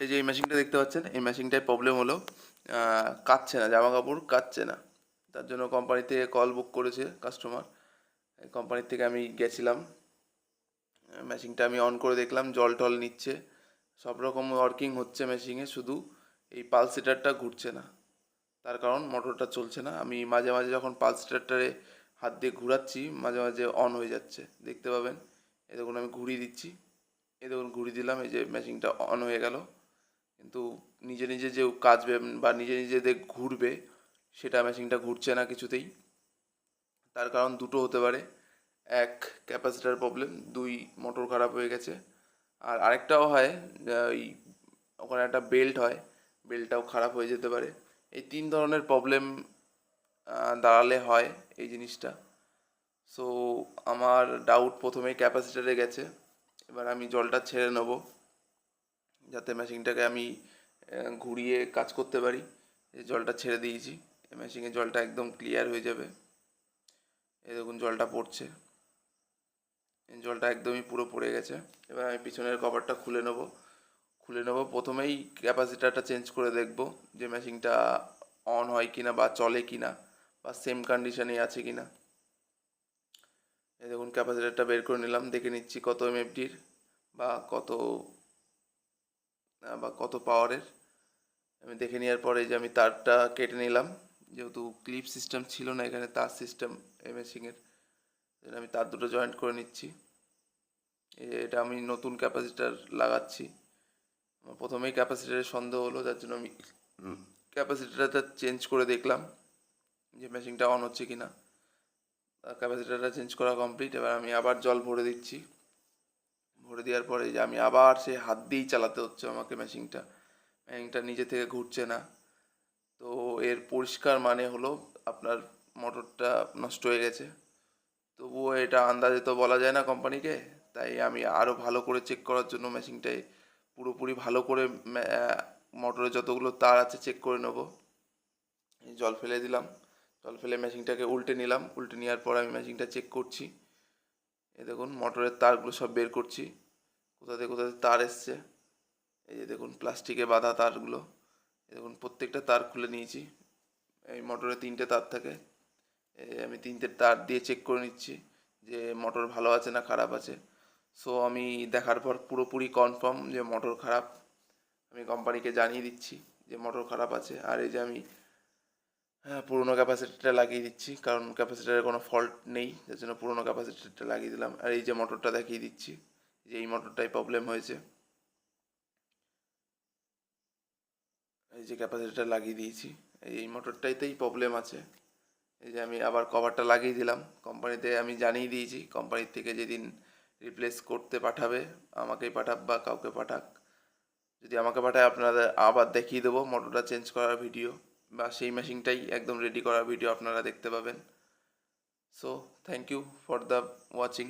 এই যে এই মেশিনটা দেখতে পাচ্ছেন, এই মেশিনটায় প্রবলেম হলো কাচ্ছে না, জামা কাপড় কাচ্ছে না। তার জন্য কোম্পানি থেকে কল বুক করেছে কাস্টমার কোম্পানির থেকে আমি গেছিলাম। মেশিনটা আমি অন করে দেখলাম, জল টল নিচ্ছে। সব রকম ওয়ার্কিং হচ্ছে মেশিনে শুধু এই পালসিটারটা ঘুরছে না। তার কারণ মোটরটা চলছে না। আমি মাঝে মাঝে যখন পালসিটারটারে হাত দিয়ে ঘুরাচ্ছি, মাঝে মাঝে অন হয়ে যাচ্ছে। দেখতে পাবেন। এই দেখুন, আমি ঘুরিয়ে দিচ্ছি। এই দেখুন, ঘুরিয়ে দিলাম। এই যে মেশিনটা অন হয়ে গেল। কিন্তু নিজে নিজে যে কাজবে বা নিজে নিজে যে ঘুরবে, সেটা মেশিনটা ঘুরছে না কিছুতেই। তার কারণ দুটো হতে পারে। এক ক্যাপাসিটার প্রবলেম দুই মোটর খারাপ হয়ে গেছে। আর আরেকটাও হয় ওই ওখানে একটা বেল্ট হয় বেল্টটাও খারাপ হয়ে যেতে পারে। এই তিন ধরনের প্রবলেম দাঁড়ালে হয় এই জিনিসটা। সো আমার ডাউট প্রথমেই ক্যাপাসিটারে গেছে। এবার আমি জলটা ছেড়ে নেব। যাতে মেশিনটাকে আমি ঘুরিয়ে কাজ করতে পারি। এই জলটা ছেড়ে দিয়েছি। মেশিনে জলটা একদম ক্লিয়ার হয়ে যাবে। এই দেখুন, জলটা পড়ছে। জলটা একদমই পুরো পড়ে গেছে। এবার আমি পিছনের কভারটা খুলে নেব। খুলে নেব। প্রথমেই ক্যাপাসিটারটা চেঞ্জ করে দেখব যে মেশিনটা অন হয় কিনা বা চলে কিনা বা সেম কন্ডিশনে আছে কিনা। এই দেখুন ক্যাপাসিটারটা বের করে নিলাম। দেখে নিচ্ছি কত এমএফডির বা কত বা কত পাওয়ারের আমি দেখে নেওয়ার পরে যে আমি তারটা কেটে নিলাম। যেহেতু ক্লিপ সিস্টেম ছিল না এখানে তার সিস্টেম এমএসিংয়ের আমি তার দুটো জয়েন্ট করে নিচ্ছি। এই এটা আমি নতুন ক্যাপাসিটার লাগাচ্ছি। আমার প্রথমেই ক্যাপাসিটারের সন্দেহ হলো যার জন্য আমি ক্যাপাসিটারটা চেঞ্জ করে দেখলাম যে মেশিনটা অন হচ্ছে কি না ক্যাপাসিটারটা চেঞ্জ করা কমপ্লিট এবার আমি আবার জল ভরে দিচ্ছি। ভরে দেওয়ার পরে যে আমি আবার সে হাত দিয়েই চালাতে হচ্ছে আমাকে মেশিনটা। মেশিনটা নিজে থেকে ঘুরছে না। তো এর পরিষ্কার মানে হলো আপনার মোটরটা নষ্ট হয়ে গেছে। তবুও এটা আন্দাজে তো বলা যায় না কোম্পানিকে। তাই আমি আরও ভালো করে চেক করার জন্য মেশিনটাই পুরোপুরি ভালো করে মোটরে যতগুলো তার আছে চেক করে নেব। জল ফেলে দিলাম। জল ফেলে মেশিনটাকে উল্টে নিলাম। উল্টে নেওয়ার পর আমি মেশিনটা চেক করছি। এই দেখুন, মোটরের তারগুলো সব বের করছি। কোথা থেকে কোথা থেকে তার এসছে। এই যে দেখুন, প্লাস্টিকে বাঁধা তারগুলো। এই দেখুন, প্রত্যেকটা তার খুলে নিয়েছি। এই মোটরে তিনটে তার থাকে। আমি তিনটে তার দিয়ে চেক করে নিচ্ছি যে মোটর ভালো আছে না খারাপ আছে। সো আমি দেখার পর পুরোপুরি কনফার্ম যে মোটর খারাপ। আমি কোম্পানিকে জানিয়ে দিচ্ছি যে মোটর খারাপ আছে। আর এই যে আমি পুরোনো ক্যাপাসিটিটা লাগিয়ে দিচ্ছি, কারণ ক্যাপাসিটারে কোনো ফল্ট নেই, যার জন্য পুরোনো ক্যাপাসিটিটা লাগিয়ে দিলাম। আর এই যে মোটরটা দেখিয়ে দিচ্ছি, যে এই মোটরটাই প্রবলেম হয়েছে। এই যে ক্যাপাসিটিটা লাগিয়ে দিয়েছি, এই এই মোটরটাইতেই প্রবলেম আছে। এই যে আমি আবার কভারটা লাগিয়ে দিলাম। কোম্পানিতে আমি জানিয়ে দিয়েছি কোম্পানির থেকে যেদিন রিপ্লেস করতে পাঠাবে, আমাকেই পাঠাক বা কাউকে পাঠাক। যদি আমাকে পাঠায়, আপনাদের আবার দেখিয়ে দেবো। মোটরটা চেঞ্জ করার ভিডিও বা সেই মেশিনটাই একদম রেডি করা ভিডিও আপনারা দেখতে পাবেন। So thank you for the watching